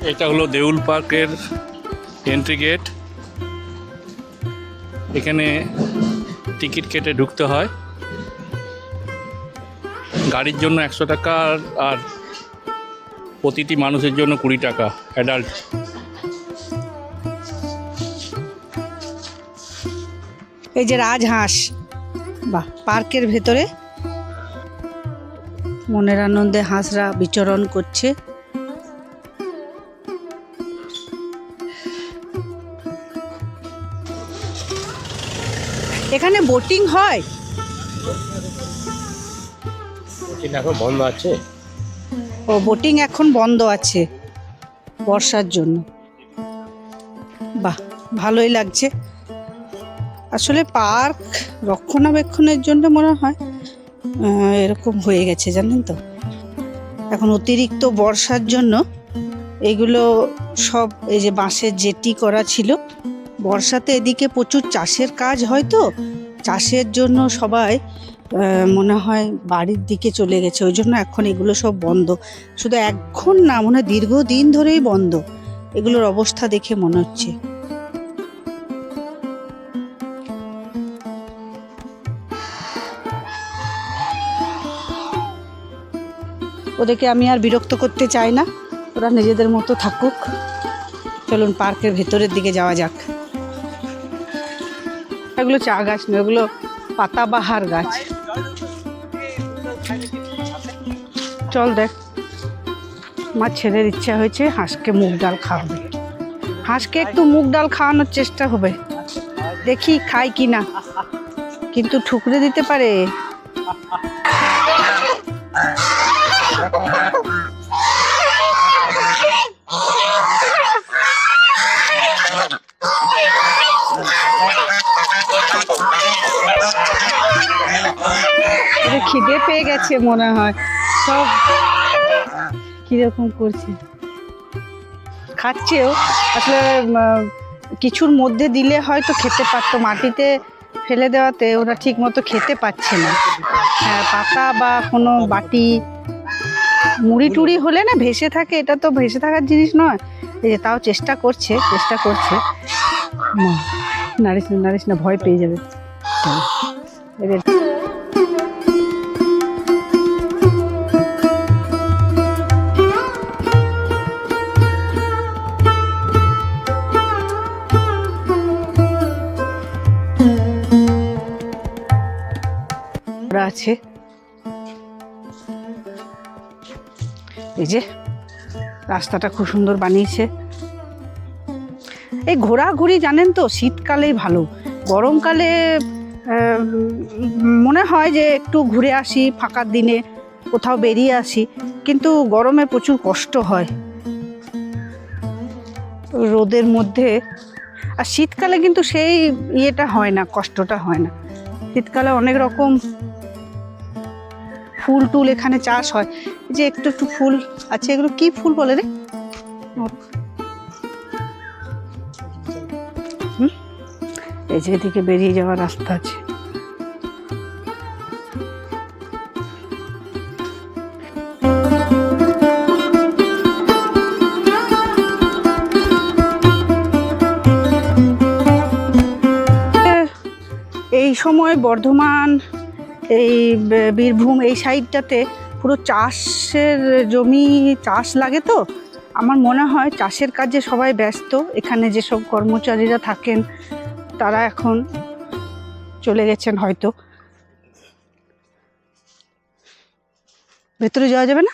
এটা হলো দেউল পার্কের এন্ট্রি গেট এখানে টিকিট কেটে ঢুকতে হয়। গাড়ির জন্য একশো টাকা আর- প্রতিটি মানুষের জন্য কুড়ি টাকা অ্যাডাল্ট এই যে রাজহাঁস, বাহ, পার্কের ভেতরে। মনের আনন্দে হাঁসরা বিচরণ করছে। এখানে বোটিং হয়? এখন বন্ধ আছে? ও বোটিং এখন বন্ধ আছে বর্ষার জন্য। বাহ ভালোই লাগছে। আসলে পার্ক রক্ষণাবেক্ষণের জন্য মনে হয় এরকম হয়ে গেছে জানেন তো? এখন অতিরিক্ত বর্ষার জন্য এগুলো সব এই যে বাঁশের জেটি করা ছিল বর্ষাতে এদিকে প্রচুর চাষের কাজ হয় তো। চাষের জন্য সবাই মনে হয় বাড়ির দিকে চলে গেছে। ওই জন্য এখন এগুলো সব বন্ধ। শুধু এখন না, মনে হয় দীর্ঘদিন ধরেই বন্ধ। এগুলোর অবস্থা দেখে মনে হচ্ছে। ওদেরকে আমি আর বিরক্ত করতে চাই না। ওরা নিজেদের মতো থাকুক। চলুন পার্কের ভেতরের দিকে যাওয়া যাক। এগুলো চা গাছ নয়, এগুলো পাতাবাহার গাছ। চল দেখ, আমার ছেলের ইচ্ছা হয়েছে হাঁসকে মুগ ডাল খাওয়াবে। হাঁসকে একটু মুগ ডাল খাওয়ানোর চেষ্টা হবে। দেখি খাই কি না। কিন্তু ঠুকরে দিতে পারে। খিদে পেয়ে গেছে মনে হয়। সব কীরকম করছে। খাচ্ছেও। আসলে কিছুর মধ্যে দিলে হয়তো খেতে পারতো। মাটিতে ফেলে দেওয়াতে ওরা ঠিক মতো খেতে পাচ্ছে না। হ্যাঁ পাতা বা কোনো বাটি, মুড়ি টুড়ি হলে না ভেসে থাকে। এটা তো ভেসে থাকার জিনিস নয়। এই যে তাও চেষ্টা করছে চেষ্টা করছে। নারিস না নারিস না ভয় পেয়ে যাবে। এদের আছে। এই যে, রাস্তাটা খুব সুন্দর বানিয়েছে। এই ঘোরাঘুরি জানেন তো, শীতকালেই ভালো। গরমকালে মনে হয় যে একটু ঘুরে আসি ফাঁকার দিনে কোথাও বেরিয়ে আসি, কিন্তু গরমে প্রচুর কষ্ট হয়। রোদের মধ্যে, আর শীতকালে কিন্তু সেই ইয়েটা হয় না, কষ্টটা হয় না। শীতকালে অনেক রকম ফুল টুল এখানে চাষ হয়। যে একটু একটু ফুল আছে, এগুলো কি ফুল বলে রে? এই যে এদিকে বেরিয়ে যাওয়ার রাস্তা আছে। এই সময় বর্ধমান এই বীরভূম, এই সাইডটাতে পুরো চাষের জমি, চাষ লাগে তো। আমার মনে হয় চাষের কাজে সবাই ব্যস্ত। এখানে যেসব কর্মচারীরা থাকেন, তারা এখন চলে গেছেন হয়তো। ভেতরে যাওয়া যাবে না?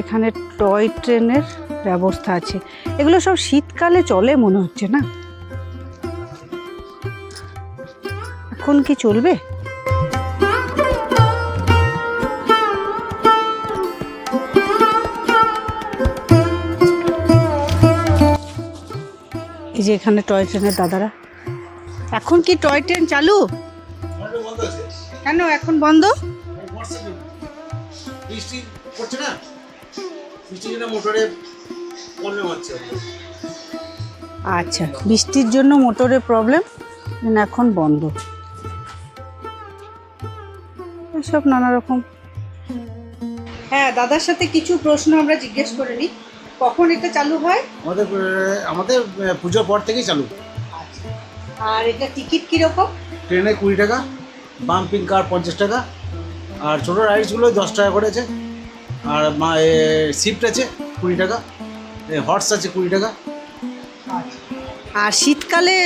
এখানে টয় ট্রেনের ব্যবস্থা আছে। এগুলো সব শীতকালে চলে মনে হচ্ছে না? এখন কি চলবে? এই যে এখানে টয় ট্রেনের দাদারা। এখন কি টয় ট্রেন চালু? কেন এখন বন্ধ? আচ্ছা বৃষ্টির জন্য মোটরের প্রবলেম, এখন বন্ধ। এসব নানা রকম। হ্যাঁ দাদার সাথে কিছু প্রশ্ন আমরা জিজ্ঞেস করে নিই। কখন এটা চালু হয়? আমাদের আমাদের পুজোর পর থেকেই চালু। আর এটা টিকিট কীরকম? ট্রেনে কুড়ি টাকা বাম্পিং কার পঞ্চাশ টাকা আর ছোটো রাইডসগুলো দশ টাকা করে আছে। আর মা শিফট আছে কুড়ি টাকা হর্স আছে কুড়ি টাকা। আর শীতকালে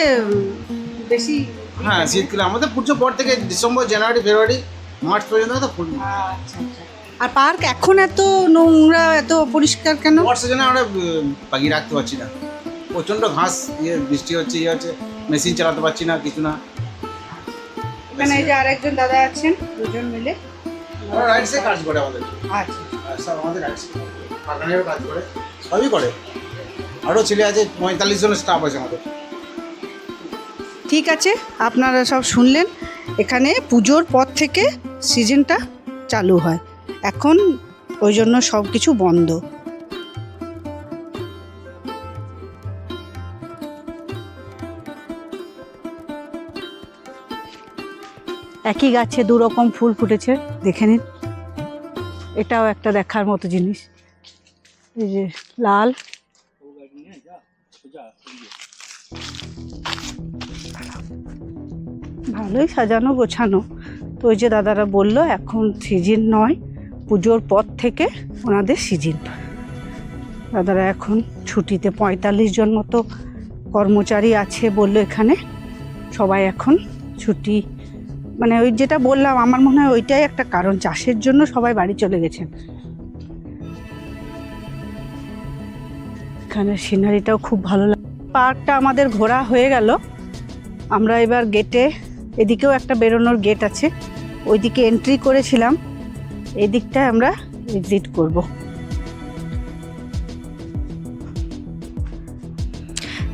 বেশি হ্যাঁ শীতকালে আমাদের পুজোর পর থেকে ডিসেম্বর জানুয়ারি ফেব্রুয়ারি মার্চ পর্যন্ত তো ফুল আচ্ছা, আচ্ছা। আর পার্ক এখন এত নোংরা এত পরিষ্কার কেন? ওয়ার্ডসের জন্য আমরা পাখি রাখতে পারছি না। প্রচণ্ড ঘাস ইয়ে বৃষ্টি হচ্ছে ইয়ে হচ্ছে মেশিন চালাতে পারছি না কিছু না। এখানে এই যে আরেকজন দাদা আছেন দুজন মিলে। ওরা রাইডসে কাজ করে আমাদের। আচ্ছা। সব আমাদের রাইডসে কাজ করে। সবই করে। আরও ছেলে আছে পঁয়তাল্লিশ জনের স্টাফ আছে আমাদের। ঠিক আছে আপনারা সব শুনলেন। এখানে পুজোর পর থেকে সিজনটা চালু হয়। এখন ওই জন্য সব কিছু বন্ধ। একই গাছে দু রকম ফুল ফুটেছে, দেখে নিন। এটাও একটা দেখার মতো জিনিস। এই যে লাল। ভালোই সাজানো, গোছানো। তো ওই যে দাদারা বলল, এখন সিজন নয়, পুজোর পর থেকে ওনাদের সিজন। দাদারা এখন ছুটিতে পঁয়তাল্লিশ জন মতো কর্মচারী আছে বলল এখানে। সবাই এখন ছুটি মানে ওই যেটা বললাম, আমার মনে হয় ওইটাই একটা কারণ, চাষের জন্য সবাই বাড়ি চলে গেছেন। এখানে সিনারিটাও খুব ভালো লাগে পার্কটা আমাদের ঘোরা হয়ে গেল। আমরা এবার গেটে এদিকেও একটা বেরোনোর গেট আছে। ওইদিকে এন্ট্রি করেছিলাম। এই দিকটায় আমরা এক্সিট করব।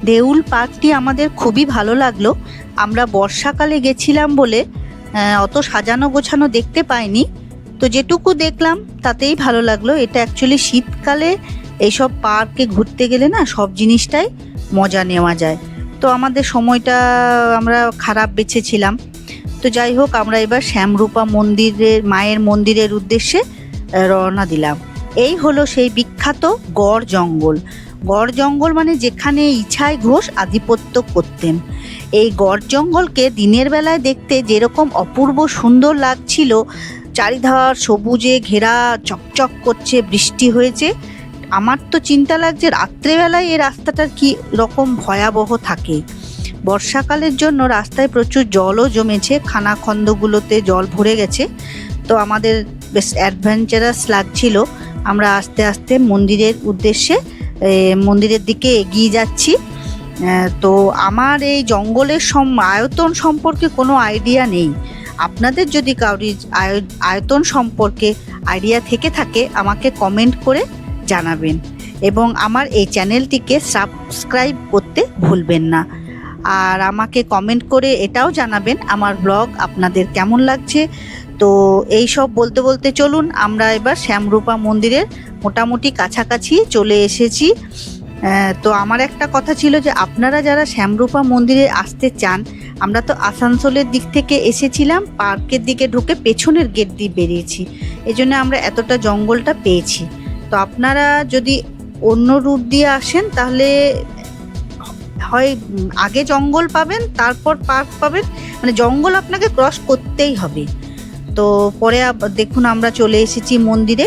দেউল পার্কটি আমাদের খুবই ভালো লাগল। আমরা বর্ষাকালে গেছিলাম বলে অত সাজানো গোছানো দেখতে পাইনি। তো যেটুকু দেখলাম, তাতেই ভালো লাগল। এটা অ্যাকচুয়ালি শীতকালে এইসব পার্কে ঘুরতে গেলে না সব জিনিসটাই মজা নেওয়া যায়। তো আমাদের সময়টা আমরা খারাপ বেছেছিলাম তো যাই হোক, আমরা এবার শ্যামরূপা মন্দিরের, মায়ের মন্দিরের উদ্দেশ্যে রওনা দিলাম। এই হলো সেই বিখ্যাত গড় জঙ্গল। গড় জঙ্গল মানে যেখানে ইছাই ঘোষ আধিপত্য করতেন। এই গড় জঙ্গলকে দিনের বেলায় দেখতে যেরকম অপূর্ব সুন্দর লাগছিল, চারিধার সবুজে ঘেরা, চকচক করছে, বৃষ্টি হয়েছে। আমার তো চিন্তা লাগছে রাত্রেবেলায় এই রাস্তাটার কি রকম ভয়াবহ থাকে। বর্ষাকালের জন্য রাস্তায় প্রচুর জলও জমেছে, খানাখন্দগুলোতে জল ভরে গেছে। তো আমাদের বেশ অ্যাডভেঞ্চারাস লাগছিল। আমরা আস্তে আস্তে মন্দিরের উদ্দেশ্যে মন্দিরের দিকে এগিয়ে যাচ্ছি। তো আমার এই জঙ্গলের সম, আয়তন সম্পর্কে কোনো আইডিয়া নেই। আপনাদের যদি কাউরি আয়- আয়তন সম্পর্কে আইডিয়া থেকে থাকে, আমাকে কমেন্ট করে জানাবেন। এবং আমার এই চ্যানেলটিকে সাবস্ক্রাইব করতে ভুলবেন না। আর আমাকে কমেন্ট করে এটাও জানাবেন, আমার ব্লগ আপনাদের কেমন লাগছে। তো এই সব বলতে বলতে চলুন, আমরা এবার শ্যামরূপা মন্দিরের মোটামুটি কাছাকাছি চলে এসেছি। তো আমার একটা কথা ছিল যে, আপনারা যারা শ্যামরূপা মন্দিরে আসতে চান, আমরা তো আসানসোলের দিক থেকে এসেছিলাম, পার্কের দিকে ঢুকে পেছনের গেট দিয়ে বেরিয়েছি। এই জন্য আমরা এতটা জঙ্গলটা পেয়েছি। তো আপনারা যদি অন্য রুট দিয়ে আসেন, তাহলে হয় আগে জঙ্গল পাবেন, তারপর পার্ক পাবেন। মানে জঙ্গল আপনাকে ক্রস করতেই হবে। তো পরে দেখুন, আমরা চলে এসেছি মন্দিরে।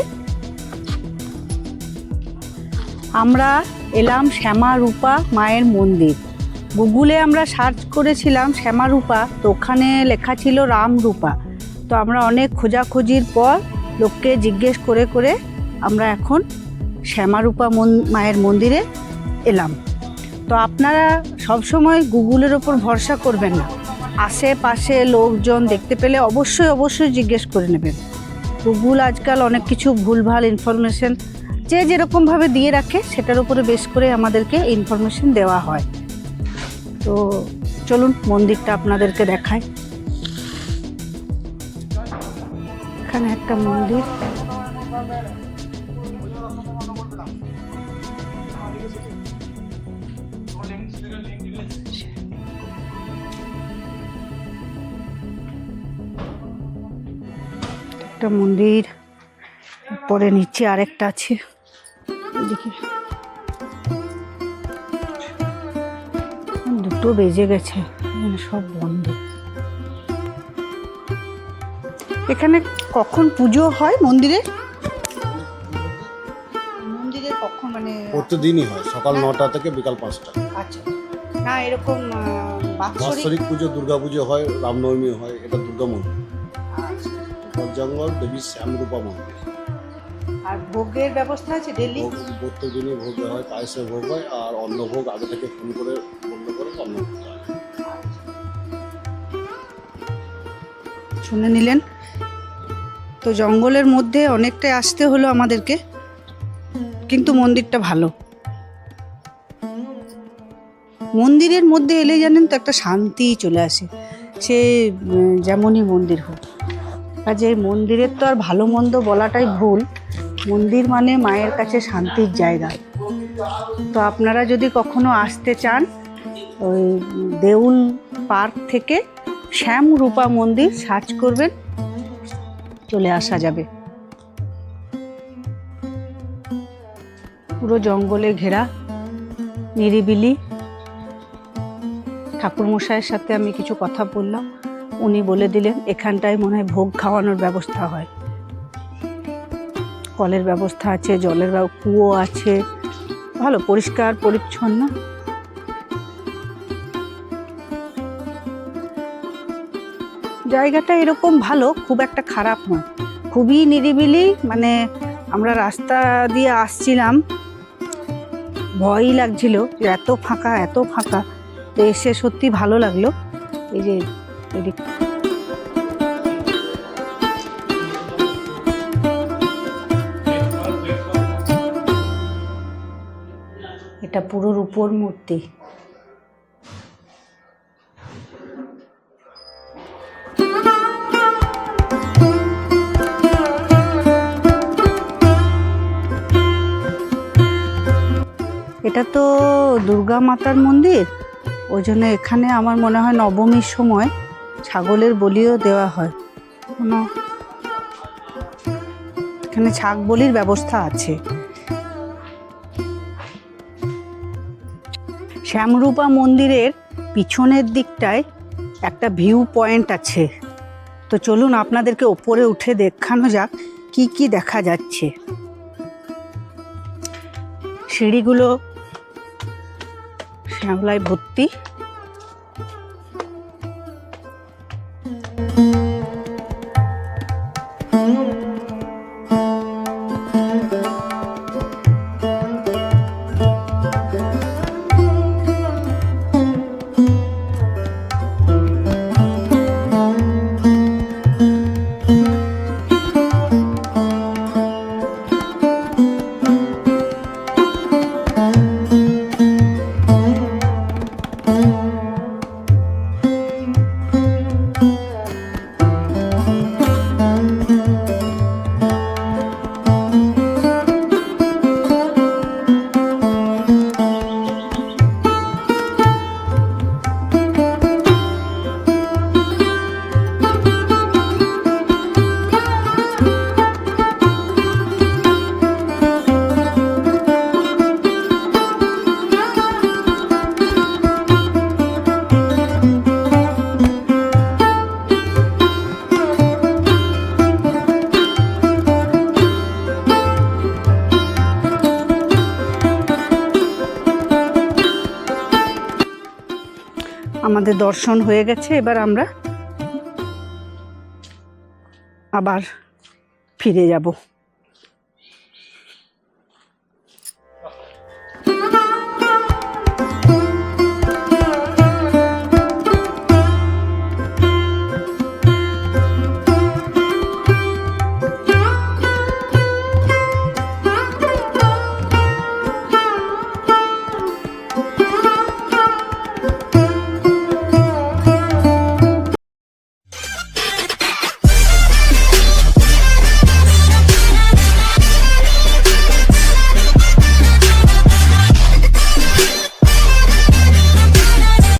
আমরা এলাম শ্যামা রূপা মায়ের মন্দির। গুগলে আমরা সার্চ করেছিলাম শ্যামা রূপা তো ওখানে লেখা ছিল রাম রূপা তো আমরা অনেক খোঁজাখুঁজির পর লোককে জিজ্ঞেস করে করে আমরা এখন শ্যামারূপা মন, মায়ের মন্দিরে এলাম। তো আপনারা সবসময় গুগলের ওপর ভরসা করবেন না। আশেপাশে লোকজন দেখতে পেলে অবশ্যই অবশ্যই জিজ্ঞেস করে নেবেন। গুগল আজকাল অনেক কিছু ভুলভাল ইনফরমেশন যে যেরকমভাবে দিয়ে রাখে, সেটার উপরে বেশ করে আমাদেরকে ইনফরমেশন দেওয়া হয়। তো চলুন, মন্দিরটা আপনাদেরকে দেখায় এখানে একটা মন্দির। একটা মন্দির পরে নিচে আরেকটা আছে। দুটো বেজে গেছে সব বন্ধ। এখানে কখন পুজো হয় মন্দিরে? মন্দিরে কখন মানে প্রতিদিনই হয় সকাল নটা থেকে বিকাল পাঁচটা। আচ্ছা। না এরকম বাৎসরিক পুজো দুর্গা পুজো হয় রামনবমী হয় এটা দুর্গা মন্দির। জঙ্গল দেবী শ্যামরূপা মন্দির। আর ভোগের ব্যবস্থা আছে ডেলি? ভোগ প্রত্যেকদিনই ভোগ হয় পায়েসে ভোগ হয় আর অন্নভোগ আগে থেকে ফোন করে বললে করে অন্নভোগ হয়। শুনে নিলেন? তো জঙ্গলের মধ্যে অনেকটাই আসতে হলো আমাদেরকে কিন্তু মন্দিরটা ভালো। মন্দিরের মধ্যে এলে জানেন তো একটা শান্তি চলে আসে। সে যেমনই মন্দির হোক। কাজে মন্দিরের তো আর ভালো মন্দ বলাটাই ভুল। মন্দির মানে মায়ের কাছে শান্তির জায়গা। তো আপনারা যদি কখনো আসতে চান, ওই দেউল পার্ক থেকে শ্যাম রূপা মন্দির সার্চ করবেন, চলে আসা যাবে। পুরো জঙ্গলে ঘেরা, নিরিবিলি। ঠাকুরমশাইয়ের সাথে আমি কিছু কথা বললাম। উনি বলে দিলেন, এখানটায় মনে হয় ভোগ খাওয়ানোর ব্যবস্থা হয়। কলের ব্যবস্থা আছে, জলের কুয়ো আছে। ভালো, পরিষ্কার, পরিচ্ছন্ন। জায়গাটা এরকম ভালো, খুব একটা খারাপ নয়। খুবই নিরিবিলি মানে আমরা রাস্তা দিয়ে আসছিলাম। ভয়ই লাগছিল যে এত ফাঁকা এত ফাঁকা। তো এসে সত্যি ভালো লাগল। এই যে এটা পুরো রূপোর মূর্তি। এটা তো দুর্গা মাতার মন্দির। ওই জন্য এখানে আমার মনে হয় নবমীর সময় ছাগলের বলিও দেওয়া হয়। কোনো এখানে ছাগ বলির ব্যবস্থা আছে। শ্যামরূপা মন্দিরের পিছনের দিকটায় একটা ভিউ পয়েন্ট আছে। তো চলুন আপনাদেরকে ওপরে উঠে দেখানো যাক কি কি দেখা যাচ্ছে। সিঁড়িগুলো শ্যামলায় ভর্তি। আমাদের দর্শন হয়ে গেছে এবার আমরা আবার ফিরে যাব।